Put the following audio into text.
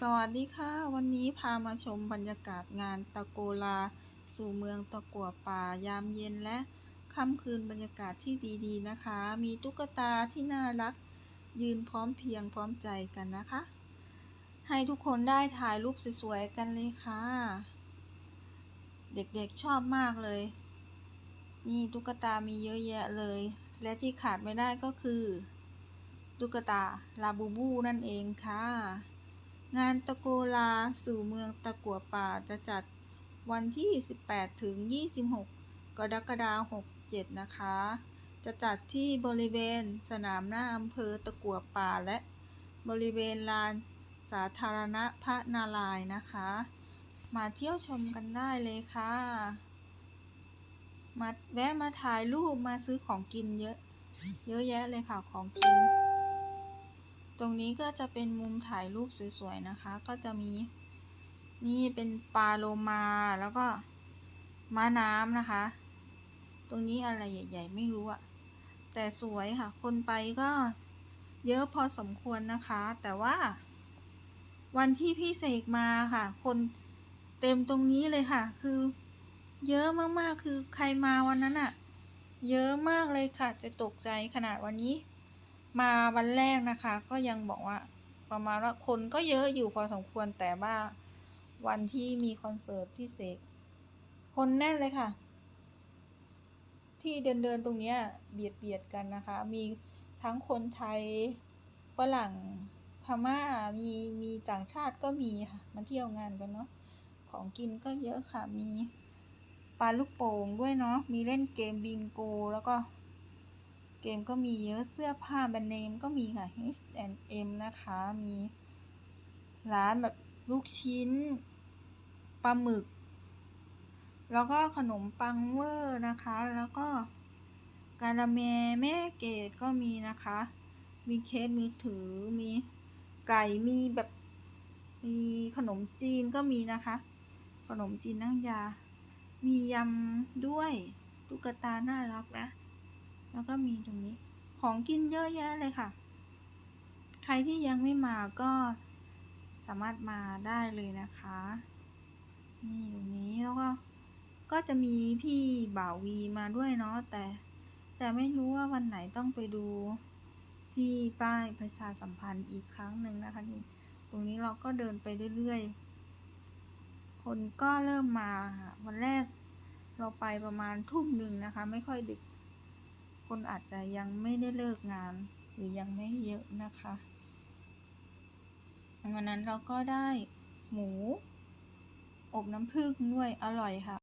สวัสดีค่ะ วันนี้พามาชมบรรยากาศงานตะโกลา สู่เมืองตะกัวป่ายามเย็นและค่ำคืนบรรยากาศที่ดีๆนะคะ มีตุ๊กตาที่น่ารัก ยืนพร้อมเพียงพร้อมใจกันนะคะ ให้ทุกคนได้ถ่ายรูปสวยๆกันเลยค่ะ เด็กๆชอบมากเลย นี่ตุ๊กตามีเยอะแยะเลย และที่ขาดไม่ได้ก็คือ ตุ๊กตาลาบูบูนั่นเองค่ะ งานตะโกลาสู่เมืองตะกัวป่าจะจัดวันที่ 18 ถึง 26 กรกฎาคม67 นะคะ จะจัดที่บริเวณสนามหน้าอำเภอตะกัวป่าและบริเวณลานสาธารณะพระนารายณ์นะคะ มาเที่ยวชมกันได้เลยค่ะ มาแวะมาถ่ายรูปมาซื้อของกินเยอะ เยอะแยะเลยค่ะของกิน ตรงนี้ก็จะเป็นมุมถ่ายรูปสวยๆนะคะ ก็จะมีนี่เป็นปลาโลมาแล้วก็ม้าน้ำนะคะ ตรงนี้อะไรใหญ่ ๆ ไม่รู้อะแต่สวยค่ะ คนไปก็เยอะพอสมควรนะคะ แต่ว่า วันที่พี่เสกมาค่ะ คนเต็มตรงนี้เลยค่ะ คือเยอะมากๆ คือใครมาวันนั้นอะเยอะมากเลยค่ะ จะตกใจขนาดวันนี้ มาวันแรกนะคะ ก็ยังบอกว่า ประมาณว่าคนก็เยอะอยู่พอสมควรแต่ว่าวันที่มีคอนเสิร์ตพี่เสกคนแน่นเลยค่ะ ที่เดินเดินตรงเนี้ยเบียดเบียดกันนะคะ มีทั้งคนไทยฝรั่งพม่ามีมีต่างชาติก็มีค่ะมาเที่ยวงานกันเนาะของกินก็เยอะค่ะมีปลาลูกโป่งด้วยเนาะมีเล่นเกมบิงโก แล้วก็ เกมก็มีเยอะเสื้อผ้าแบรนด์เนมก็มีค่ะ H&M นะคะ มีร้านแบบลูกชิ้นปลาหมึก แล้วก็ขนมปังเวอร์นะคะ แล้วก็การาเมแม่เกดก็มีนะคะ มีเคสมือถือ มีไก่ มีแบบ มีขนมจีนก็มีนะคะ ขนมจีนนั่งยา มียำด้วย ตุ๊กตาน่ารักนะ แล้วก็มีตรงนี้ ของกินเยอะแยะเลยค่ะ ใครที่ยังไม่มาก็สามารถมาได้เลยนะคะ นี่ตรงนี้แล้วก็ ก็จะมีพี่บ่าววีมาด้วยเนาะแต่ แต่ไม่รู้ว่าวันไหนต้องไปดูที่ป้ายประชาสัมพันธ์อีกครั้งหนึ่งนะคะนี่ตรงนี้เราก็เดินไปเรื่อยๆ คนก็เริ่มมาวันแรกเราไปประมาณทุ่มหนึ่งนะคะ ไม่ค่อยดึก คนอาจจะยังไม่ได้เลิกงาน หรือยังไม่เยอะนะคะ วันนั้นเราก็ได้หมู อบน้ำผึ้งด้วยอร่อยค่ะ